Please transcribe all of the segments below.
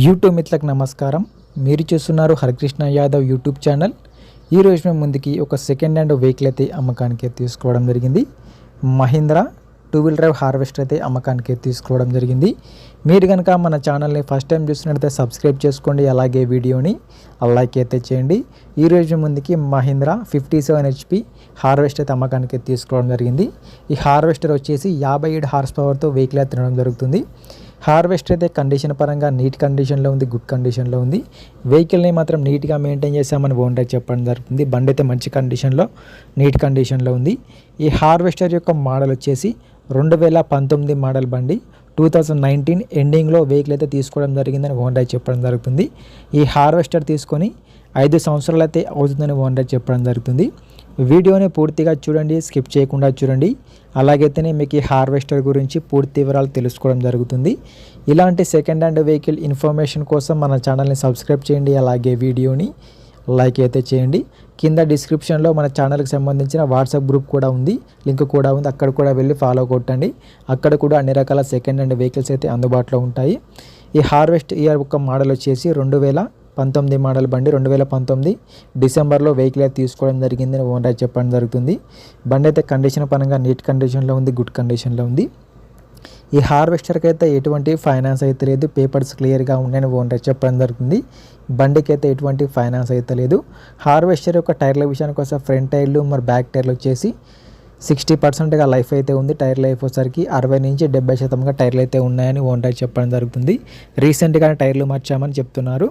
YouTube మిత్రులకు నమస్కారం. మీరు చూస్తున్నారు హరికృష్ణ యాదవ్ యూట్యూబ్ ఛానల్. ఈ మేము ముందుకి ఒక సెకండ్ హ్యాండ్ వెహికల్ అయితే అమ్మకానికి తీసుకోవడం జరిగింది. Mahindra two wheel drive harvester అయితే అమ్మకానికి తీసుకోవడం జరిగింది. మీరు కనుక మన ఛానల్ని ఫస్ట్ టైం చూసినట్లయితే సబ్స్క్రైబ్ చేసుకోండి. అలాగే వీడియోని లైక్ అయితే చేయండి. ఈ రోజు ముందుకి Mahindra fifty seven HP harvest అయితే అమ్మకానికి తీసుకోవడం జరిగింది. ఈ హార్వెస్టర్ వచ్చేసి యాభై ఏడు హార్స్ పవర్తో వెహికల్ అయితే తినడం జరుగుతుంది. హార్వెస్టర్ అయితే కండిషన్ పరంగా నీట్ కండిషన్లో ఉంది గుడ్ కండిషన్లో ఉంది. వెహికల్ని మాత్రం నీట్గా మెయింటైన్ చేసామని ఓనర్ చెప్పడం జరుగుతుంది. బండి అయితే మంచి కండిషన్లో నీట్ కండిషన్లో ఉంది. ఈ హార్వెస్టర్ యొక్క మోడల్ వచ్చేసి రెండు వేల పంతొమ్మిది మోడల్ బండి. టూ థౌజండ్ నైన్టీన్ ఎండింగ్లో వెహికల్ అయితే తీసుకోవడం జరిగిందని ఓనర్ చెప్పడం జరుగుతుంది. ఈ హార్వెస్టర్ తీసుకొని ఐదు సంవత్సరాలు అయితే అవుతుందని ఓనర్ చెప్పడం జరుగుతుంది. వీడియోని పూర్తిగా చూడండి స్కిప్ చేయకుండా చూడండి. అలాగైతేనే మీకు ఈ హార్వెస్టర్ గురించి పూర్తి వివరాలు తెలుసుకోవడం జరుగుతుంది. ఇలాంటి సెకండ్ హ్యాండ్ వెహికల్ ఇన్ఫర్మేషన్ కోసం మన ఛానల్ని సబ్స్క్రైబ్ చేయండి అలాగే వీడియోని లైక్ అయితే చేయండి. కింద డిస్క్రిప్షన్లో మన ఛానల్కి సంబంధించిన వాట్సాప్ గ్రూప్ కూడా ఉంది లింక్ కూడా ఉంది అక్కడ కూడా వెళ్ళి ఫాలో కొట్టండి. అక్కడ కూడా అన్ని రకాల సెకండ్ హ్యాండ్ వెహికల్స్ అయితే అందుబాటులో ఉంటాయి. ఈ హార్వెస్ట్ ఇయర్ ఒక మోడల్ వచ్చేసి రెండు వేల పంతొమ్మిది మోడల్ బండి రెండు వేల పంతొమ్మిది డిసెంబర్లో వెహికల్ అయితే తీసుకోవడం జరిగిందని ఓనర్ చెప్పడం జరుగుతుంది. బండి అయితే కండిషన్ పరంగా నీట్ కండిషన్లో ఉంది గుడ్ కండిషన్లో ఉంది. ఈ హార్వెస్టర్కి అయితే ఎటువంటి ఫైనాన్స్ అయితే లేదు పేపర్స్ క్లియర్గా ఉన్నాయని ఓనర్ చెప్పడం జరుగుతుంది. బండికి అయితే ఎటువంటి ఫైనాన్స్ అయితే లేదు. హార్వెస్టర్ యొక్క టైర్ల విషయానికి వస్తే ఫ్రంట్ టైర్లు మరి బ్యాక్ టైర్లు వచ్చేసి సిక్స్టీ పర్సెంట్గా లైఫ్ అయితే ఉంది. టైర్ లైఫ్ వచ్చేసరికి అరవై నుంచి డెబ్బై శాతంగా టైర్లు అయితే ఉన్నాయని ఓనర్ చెప్పడం జరుగుతుంది. రీసెంట్గానే టైర్లు మార్చామని చెప్తున్నారు.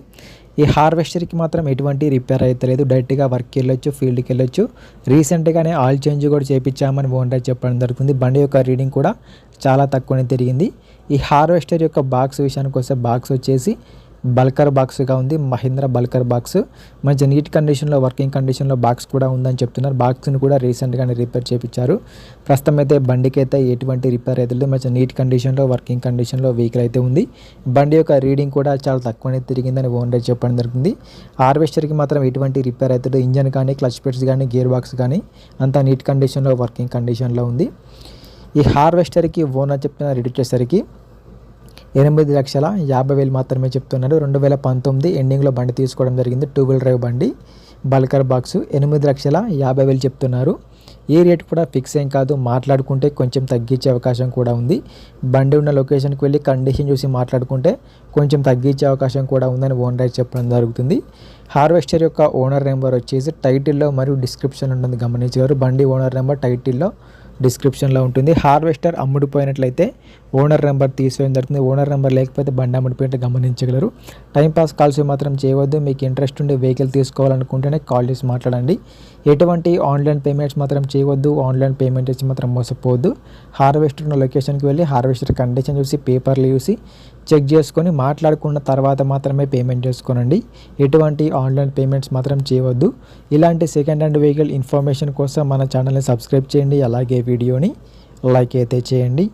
ఈ హార్వెస్టర్కి మాత్రం ఎటువంటి రిపేర్ అయితే లేదు. డైరెక్ట్గా వర్క్కి వెళ్ళొచ్చు ఫీల్డ్కి వెళ్ళొచ్చు. రీసెంట్గానే ఆయిల్ చేంజ్ కూడా చేయించామని ఓనర్ చెప్పడం జరుగుతుంది. బండి యొక్క రీడింగ్ కూడా చాలా తక్కువనే తిరిగింది. ఈ హార్వెస్టర్ యొక్క బాక్స్ విషయానికి వస్తే బాక్స్ వచ్చేసి బల్కర్ బాక్స్గా ఉంది మహీంద్రా బల్కర్ బాక్స్. మంచి నీట్ కండిషన్లో వర్కింగ్ కండిషన్లో బాక్స్ కూడా ఉందని చెప్తున్నారు. బాక్స్ని కూడా రీసెంట్గానే రిపేర్ చేయించారు ప్రస్తుతం అయితే బండికి అయితే ఎటువంటి రిపేర్ అయితే లేదు. మంచి నీట్ కండిషన్లో వర్కింగ్ కండిషన్లో వెహికల్ అయితే ఉంది. బండి యొక్క రీడింగ్ కూడా చాలా తక్కువనే తిరిగిందని ఓనర్ చెప్పడం జరుగుతుంది హార్వెస్టర్కి మాత్రం ఎటువంటి రిపేర్ అయితే ఇంజన్ కానీ క్లచ్ పెట్స్ కానీ గేర్ బాక్స్ కానీ అంతా నీట్ కండిషన్లో వర్కింగ్ కండిషన్లో ఉంది. ఈ హార్వెస్టర్కి ఓనర్ చెప్పిన రేట్ వచ్చేసరికి ఎనిమిది లక్షల యాభై వేలు మాత్రమే చెప్తున్నారు రెండు వేల పంతొమ్మిది ఎండింగ్లో బండి తీసుకోవడం జరిగింది. టూ వీల్ డ్రైవ్ బండి. బల్కర్ బాక్స్ ఎనిమిది లక్షల యాభై వేలు చెప్తున్నారు. ఈ రేట్ కూడా ఫిక్స్ ఏం కాదు. మాట్లాడుకుంటే కొంచెం తగ్గించే అవకాశం కూడా ఉంది. బండి ఉన్న లొకేషన్కి వెళ్ళి కండిషన్ చూసి మాట్లాడుకుంటే కొంచెం తగ్గించే అవకాశం కూడా ఉందని ఓనర్ చెప్పడం జరుగుతుంది. హార్వెస్టర్ యొక్క ఓనర్ నెంబర్ వచ్చేసి టైటిల్లో మరియు డిస్క్రిప్షన్ ఉంటుంది. గమనించారు బండి ఓనర్ నెంబర్ టైటిల్లో డిస్క్రిప్షన్లో ఉంటుంది. హార్వెస్టర్ అమ్ముడిపోయినట్లయితే ఓనర్ నెంబర్ తీసివేయడం జరుగుతుంది. ఓనర్ నెంబర్ లేకపోతే బండి అమ్ముడిపోయినట్టు గమనించగలరు. టైంపాస్ కాల్స్ మాత్రం చేయవద్దు. మీకు ఇంట్రెస్ట్ ఉండి వెహికల్ తీసుకోవాలనుకుంటేనే కాల్ చేసి మాట్లాడండి. ఎటువంటి ఆన్లైన్ పేమెంట్స్ మాత్రం చేయవద్దు. ఆన్లైన్ పేమెంట్ చేసి మాత్రం మోసపోవద్దు. హార్వెస్టర్ ఉన్న లొకేషన్కి వెళ్ళి హార్వెస్టర్ కండిషన్ చూసి పేపర్లు చూసి చెక్ చేసుకొని మాట్లాడుకున్న తర్వాత మాత్రమే పేమెంట్ చేసుకోనండి. ఎటువంటి ఆన్లైన్ పేమెంట్స్ మాత్రం చేయవద్దు. ఇలాంటి సెకండ్ హ్యాండ్ వెహికల్ ఇన్ఫర్మేషన్ కోసం మన ఛానల్ని సబ్స్క్రైబ్ చేయండి. అలాగే వీడియోని లైక్ అయితే చేయండి.